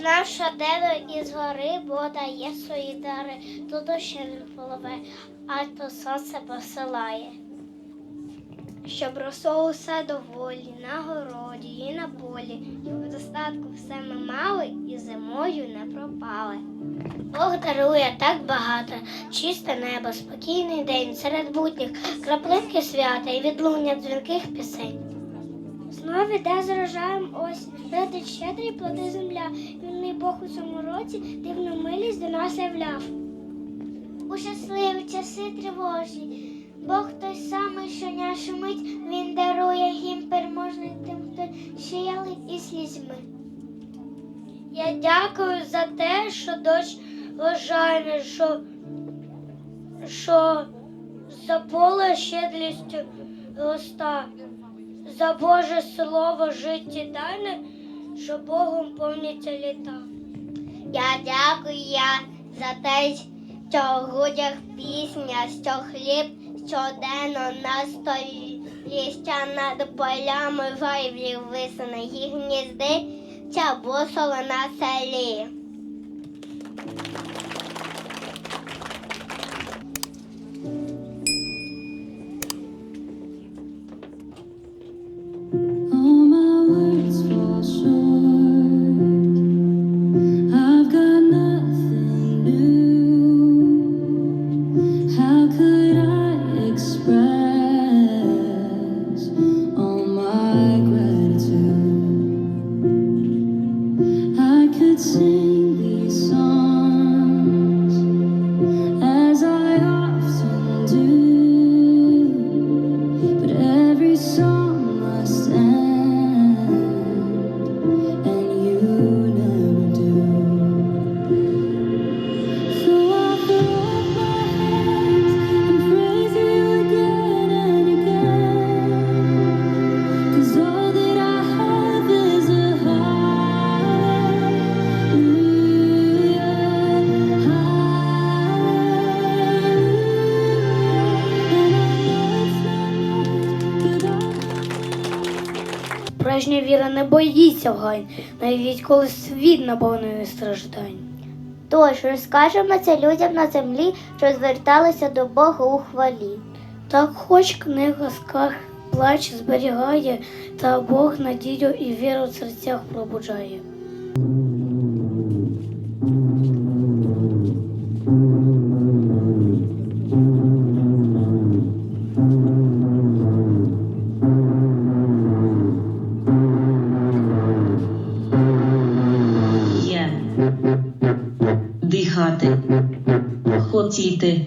Знав, що дерево із гори, бо дає свої дари, то дощ не поливе, а то сонце посилає. Щоб росло усе доволі, на городі і на полі, і в достатку все ми мали, і зимою не пропали. Бог дарує так багато, чисте небо, спокійний день серед будніх, краплинки свята і відлуння дзвінких пісень. Знову йде з рожаєм осінь, летить щедрий плоди земля. Вільний Бог у цьому році дивну милість до нас являв. У щасливі часи тривожні. Бог той самий, що нашу мить, він дарує гімн переможний тим, хто сіяли і слізьми. Я дякую за те, що дощ вважає, що, що за поле щедрістю роста за Боже слово життєдайне, що Богом повняться літа. Я дякую я за те, що в грудях пісня, що хліб щоденно на столі, ще над полями жайвлів висане їх гнізди, ця бусола на селі. ti. Справжня віра не боїться вгань, навіть коли світ наповнений страждань. Тож розкажемо це людям на землі, що зверталися до Бога у хвалі. Так хоч книга скарг плач зберігає, та Бог надію і віру в серцях пробуджає. Хотіти.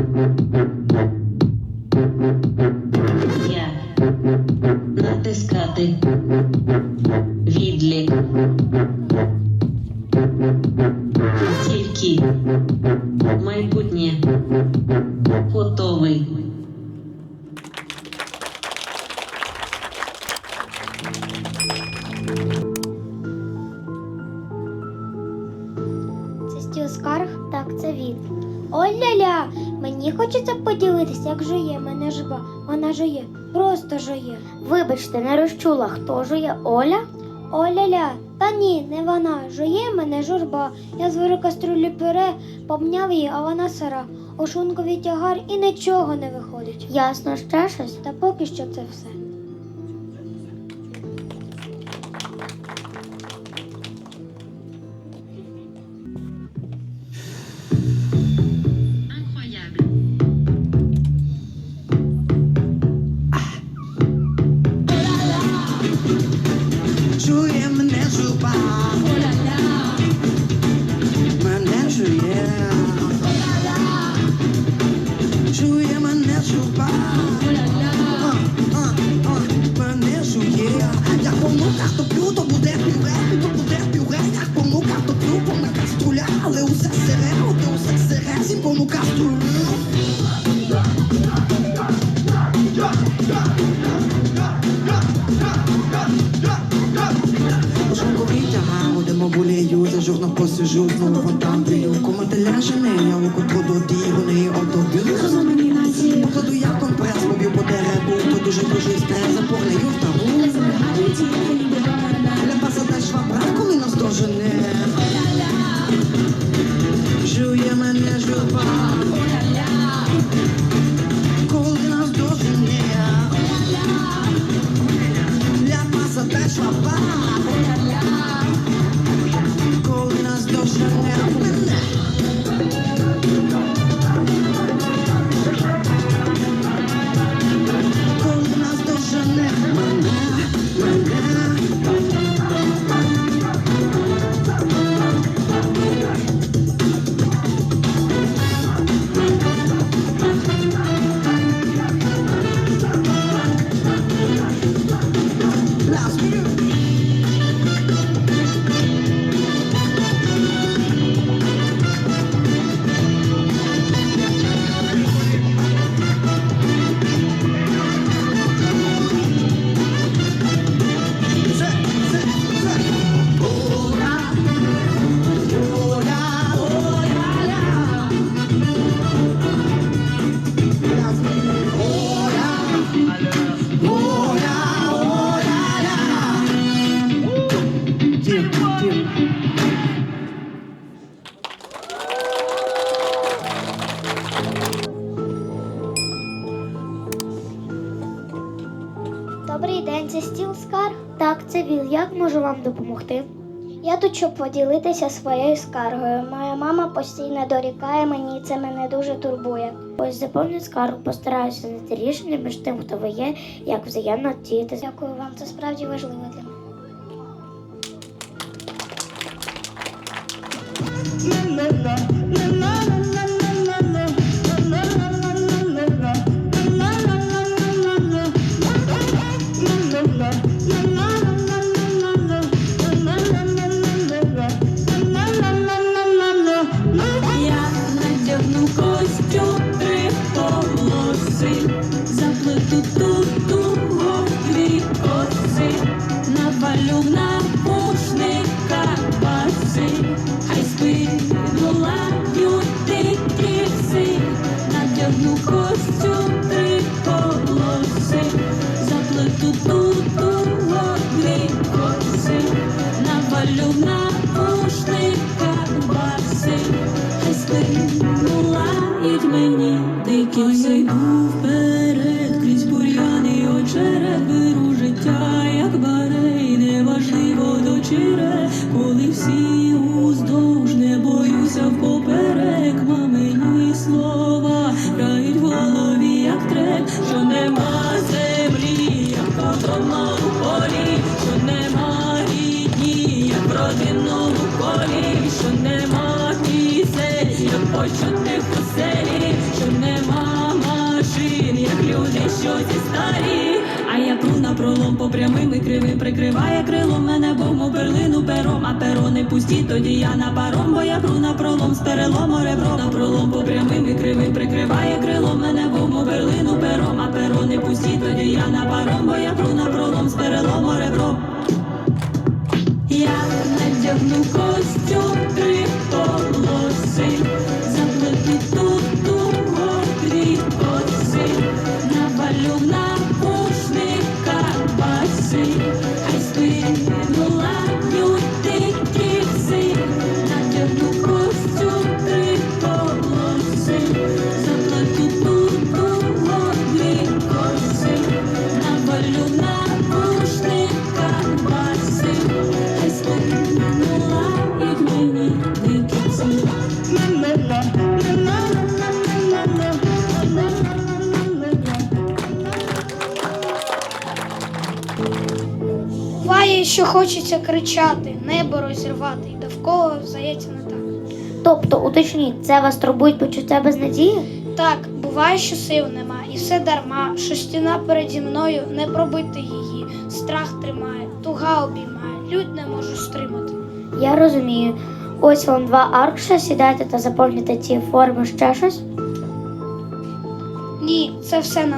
Thank you. Хто жує Оля? Оля-ля, та ні, не вона. Жує мене журба. Я зварю каструлю пюре, помняв її, а вона сира. У шункові тягар і нічого не виходить. Ясно, ще щось. Та поки що це все. Дуже дуже стає запорнею в вам допомогти? Я тут щоб поділитися своєю скаргою. Моя мама постійно дорікає мені, і це мене дуже турбує. Ось заповню скаргу, постараюся знайти рішення між тим, хто ви є, як взаємно діяти. Дякую вам, це справді важливо для мене. Я потомно у полі, що нема рідні, як в родинному полі, що нема пісень, як почутих у селі, що нема машин, як люди, що зі старі. А на пролом по прямим і кривим. Прикриває крилом мене бом берлину пером, а перони пусті, тоді я на паром, бо я пру на пролом. З перелому ребром на пролом по прямим і кривим. Прикриває крилом мене бом берлину пером, а перони пусті, тоді я на паром, бо я пру на пролом. З перелому ребром. Я надягну костюм що хочеться кричати, небо розірвати, і довкола здається не так. Тобто, уточніть, це вас турбують почуття безнадії? Так, буває, що сил нема, і все дарма, що стіна переді мною не пробити її, страх тримає, туга обіймає, лють не можу стримати. Я розумію. Ось вам два аркуша, сідайте та заповнюйте ці форми ще щось. Ні, це все на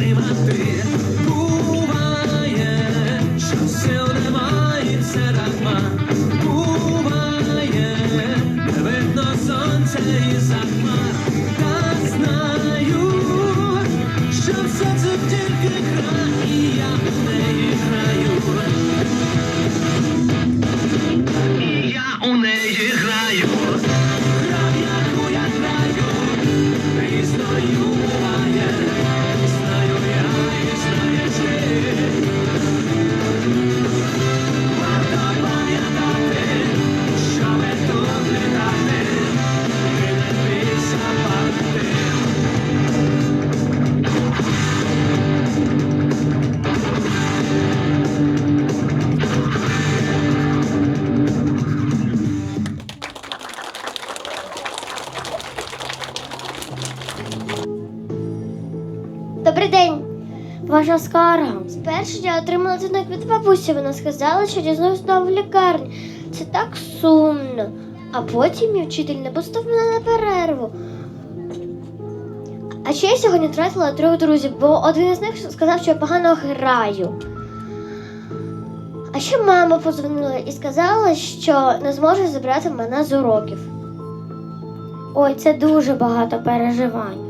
можу. Буває, що сил немає, це дарма. Буває, видно сонця і захмар, та знаю, що все тільки гра, і я в неї граю. Я у неї граю. День. Ваша скарга. Спершу я отримала дзвінок від бабусі. Вона сказала, що дізнаюсь знову в лікарні. Це так сумно. А потім мій вчитель не пустив мене на перерву. А ще я сьогодні втратила трьох друзів, бо один із них сказав, що я погано граю. А ще мама подзвонила і сказала, що не зможе забрати мене з уроків. Ой, це дуже багато переживань.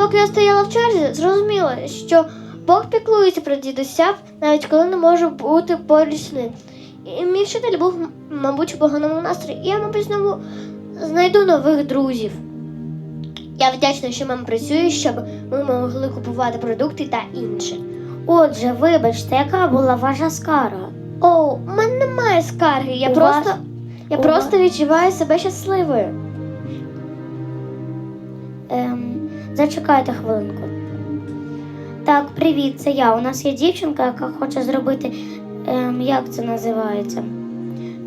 Поки я стояла в черзі, зрозуміла, що Бог піклується про дідуся, навіть коли не може бути поруч з ним. І мій вчитель був, мабуть, у поганому настрої, і я, мабуть, знову знайду нових друзів. Я вдячна, що мама працює, щоб ми могли купувати продукти та інше. Отже, вибачте, яка була ваша скарга? О, у мене немає скарги, я У просто, вас- я у просто відчуваю себе щасливою. Ем, зачекайте хвилинку. Так, привіт, це я. У нас є дівчинка, яка хоче зробити. Ем, як це називається?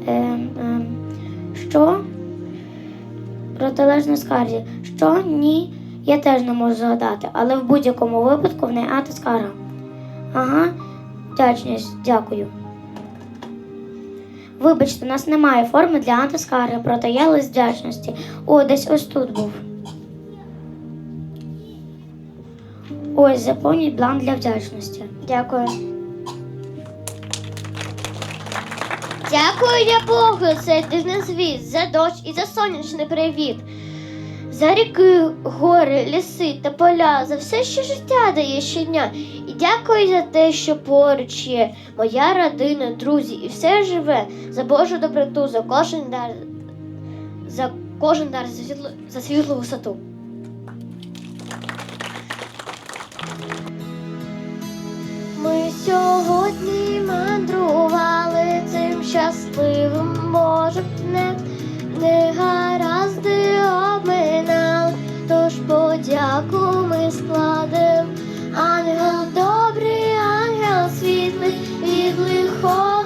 Ем, ем, що? Протилежно скарзі. Що? Ні. Я теж не можу згадати, але в будь-якому випадку в неї антискарга. Ага, вдячність, дякую. Вибачте, у нас немає форми для антискарги, проте є лист вдячності. О, десь ось тут був. Ось заповніть бланк для вдячності. Дякую. Дякую я Богу за дивний звіт, за дощ і за сонячний привіт. За ріки, гори, ліси та поля, за все, що життя дає щодня. І дякую за те, що поруч є моя родина, друзі, і все живе, за Божу доброту, за кожен дар, за кожен дар за світлу, за світлу висоту. Ми сьогодні мандрували цим щасливим може не, не гаразди обминали, тож подяку ми складем, ангел добрий, ангел світлий, від лихого.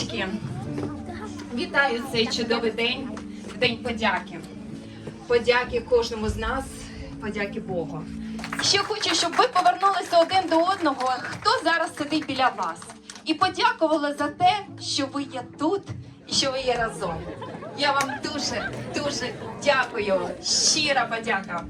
Діточки, вітаю цей чудовий день, день подяки. Подяки кожному з нас, подяки Богу. Ще хочу, щоб ви повернулися один до одного, хто зараз сидить біля вас, і подякували за те, що ви є тут і що ви є разом. Я вам дуже, дуже дякую. Щира подяка.